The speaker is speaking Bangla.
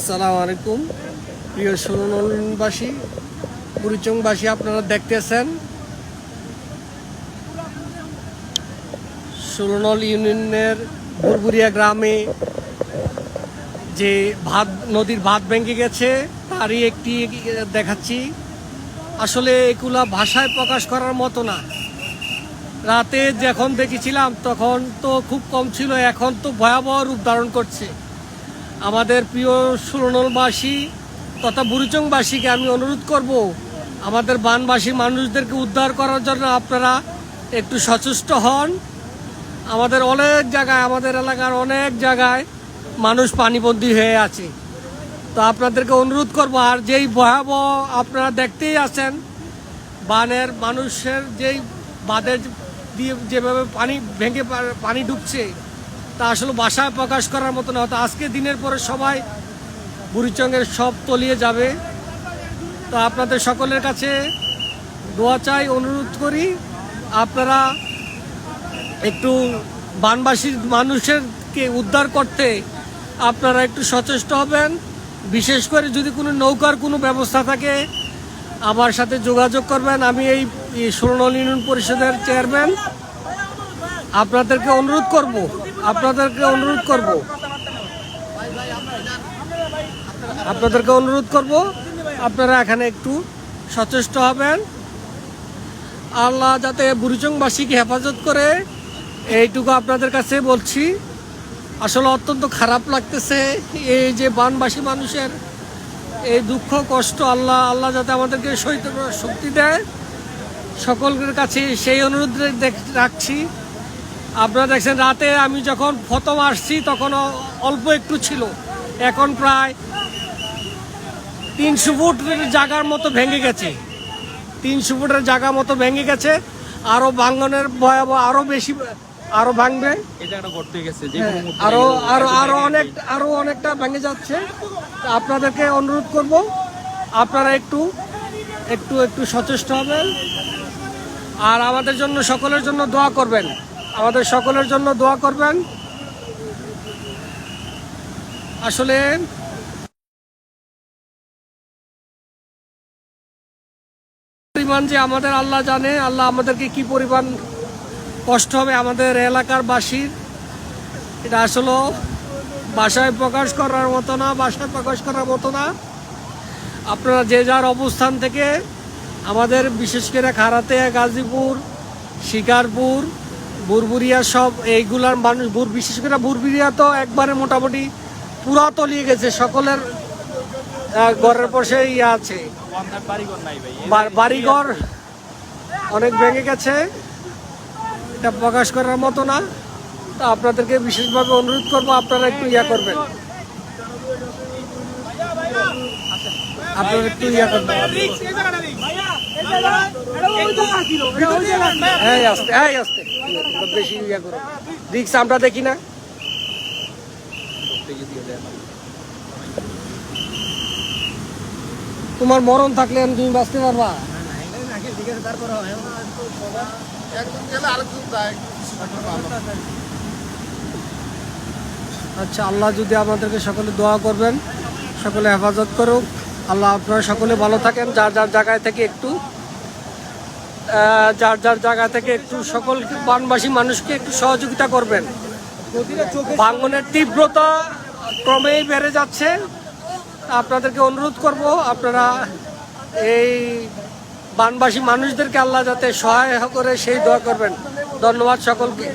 আসসালামু আলাইকুম। প্রিয় সুরনবাসী বুড়িচংবাসী আপনারা দেখতেছেন সুরনল ইউনিয়নের বুরবুরিয়া গ্রামে যে ভাত, নদীর ভাত ভেঙে গেছে, তারই একটি দেখাচ্ছি। আসলে এগুলা ভাষায় প্রকাশ করার মতো না। রাতে যখন দেখেছিলাম, তখন তো খুব কম ছিল, এখন তো ভয়াবহ রূপ ধারণ করছে। আমাদের প্রিয় সুরনলবাসী তথা বুড়িচংবাসীকে আমি অনুরোধ করব, আমাদের বানবাসী মানুষদেরকে উদ্ধার করার জন্য আপনারা একটু সচেষ্ট হন। আমাদের অনেক জায়গায়, আমাদের এলাকার অনেক জায়গায় মানুষ পানিবন্দী হয়ে আছে। তো আপনাদেরকে অনুরোধ করব, আর যেই ভয়াবহ আপনারা দেখতেই আছেন, বানের মানুষের যেই বাঁধের দিয়ে যেভাবে পানি ভেঙে পানি ঢুকছে তা আসলে বাসায় প্রকাশ করার মতো না, হয়তো আজকে দিনের পরে সবাই বুড়িচঙ্গের সব তলিয়ে যাবে। তো আপনাদের সকলের কাছে দোয়া চাই, অনুরোধ করি আপনারা একটু বানবাসীর মানুষেরকে উদ্ধার করতে আপনারা একটু সচেষ্ট হবেন। বিশেষ করে যদি কোনো নৌকার কোনো ব্যবস্থা থাকে, আমার সাথে যোগাযোগ করবেন। আমি এই সুরনল ইউনিয়ন পরিষদের চেয়ারম্যান। আপনাদেরকে অনুরোধ করব। আপনাদেরকে অনুরোধ করব। আপনাদেরকে অনুরোধ করব, আপনারা এখানে একটু সচেষ্ট হবেন। আল্লাহ যাতে বুড়িচংবাসীকে হেফাজত করে, এইটুকু আপনাদের কাছে বলছি। আসলে অত্যন্ত খারাপ লাগতেছে এই যে বানবাসী মানুষের এই দুঃখ, কষ্ট, আল্লাহ আল্লাহ যাতে আমাদেরকে সহিত শক্তি দেয়। সকলের কাছে সেই অনুরোধ রাখছি। আপনারা দেখছেন রাতে আমি যখন প্রথম আসছি তখন অল্প একটু ছিল। এখন প্রায় তিনশো ফুট জায়গার মতো ভেঙে গেছে। তিনশো ফুটের জায়গা মতো ভেঙে গেছে। আরও ভাঙনের ভয়াবহ আরও বেশি আরও ভাঙবে। হ্যাঁ, আরও আরও আরও অনেক আরও অনেকটা ভেঙে যাচ্ছে। আপনাদেরকে অনুরোধ করব আপনারা একটু একটু একটু সচেষ্ট হবেন। আর আমাদের জন্য সকলের জন্য দোয়া করবেন। আমাদের সকলের জন্য দোয়া করবেন। আসলে পরিমাণ যে আমাদের আল্লাহ জানে, আল্লাহ আমাদেরকে কি পরিমাণ কষ্ট হবে আমাদের এলাকার বাসীর, এটা আসলে বাসায় প্রকাশ করার মতো না, বাসায় প্রকাশ করার মতো না। আপনারা যে যার অবস্থান থেকে আমাদের বিশেষ করে খারাতে, গাজীপুর, শিকারপুর বুরবুরিয়া সব, এইগুলার মানুষ বুর বিশেষ করে বুরবুরিয়া তো একবারে মোটামুটি পুরা তলিয়ে গেছে, সকলের ঘরের পাশে ইয়ে আছে। বাড়িঘর অনেক ভেঙে গেছে, এটা প্রকাশ করার মতো না। তা আপনাদেরকে বিশেষভাবে অনুরোধ করব, আপনারা একটু ইয়া করবেন। আপনারা একটু ইয়া করবেন। আমরা দেখি না তোমার মরণ থাকলে আমি তুমি বাঁচতে পারবা? আচ্ছা আল্লাহ যদি আমাদেরকে সকলে দোয়া করবেন, সকলে হেফাজত করুক। আল্লাহ আপনারা সকলে ভালো থাকেন, যার যার জায়গায় থেকে একটু যার যার জায়গা থেকে একটু সকল বানবাসী মানুষকে একটু সহযোগিতা করবেন। ভাঙনের তীব্রতা ক্রমেই বেড়ে যাচ্ছে। আপনাদেরকে অনুরোধ করব, আপনারা এই বানবাসী মানুষদেরকে আল্লাহ যাতে সহায় করে সেই দোয়া করবেন। ধন্যবাদ সকলকে।